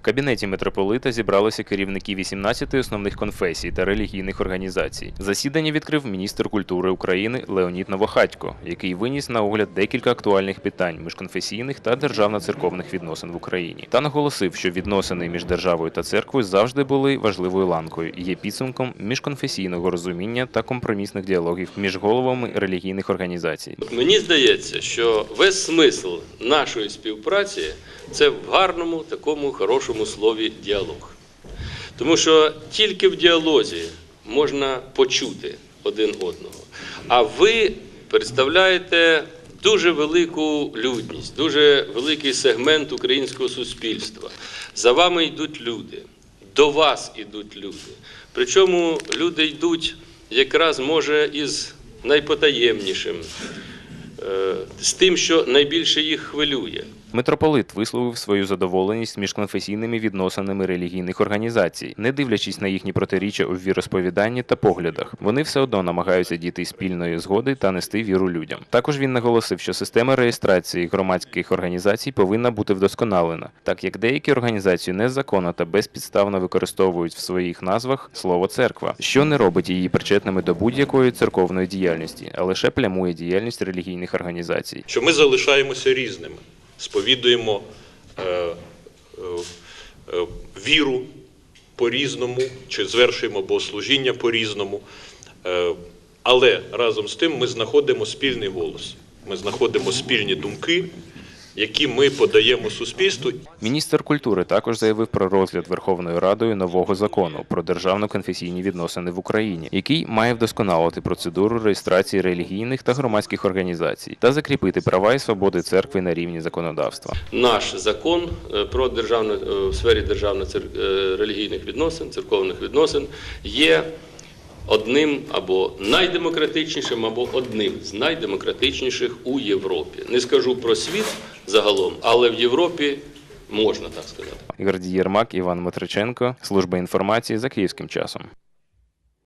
В кабінеті митрополита зібралися керівники 18 основних конфесій та релігійних організацій. Засідання відкрив міністр культури України Леонід Новохатько, який виніс на огляд декілька актуальних питань міжконфесійних та державно-церковних відносин в Україні, та наголосив, що відносини між державою та церквою завжди були важливою ланкою і є підсумком міжконфесійного розуміння та компромісних діалогів між головами релігійних організацій. Мені здається, що весь смисл нашої співпраці це в гарному такому хорошому слові діалог. Тому що тільки в діалозі можна почути один одного. А ви представляєте дуже велику людність, дуже великий сегмент українського суспільства. За вами йдуть люди, до вас йдуть люди. Причому люди йдуть якраз може із найпотаємнішим, з тим, що найбільше їх хвилює. Митрополит висловив свою задоволеність міжконфесійними відносинами релігійних організацій, не дивлячись на їхні протиріччя у віросповіданні та поглядах. Вони все одно намагаються дійти спільної згоди та нести віру людям. Також він наголосив, що система реєстрації громадських організацій повинна бути вдосконалена, так як деякі організації незаконно та безпідставно використовують в своїх назвах слово церква, що не робить її причетними до будь-якої церковної діяльності, а лише плямує діяльність релігійних організацій. що ми залишаємося різними, сповідуємо е, е, е, віру по-різному, чи звершуємо богослужіння по-різному. Е, але разом з тим ми знаходимо спільний голос, ми знаходимо спільні думки, які ми подаємо суспільству. Міністр культури також заявив про розгляд Верховною Радою нового закону про державно-конфесійні відносини в Україні, який має вдосконалити процедуру реєстрації релігійних та громадських організацій та закріпити права і свободи церкви на рівні законодавства. Наш закон е, про державне е, в сфері державно-релігійних відносин, церковних відносин є одним або найдемократичнішим, або одним з найдемократичніших у Європі. Не скажу про світ загалом, але в Європі можна так сказати. Гордій Єрмак, Іван Митриченко, служба інформації за київським часом.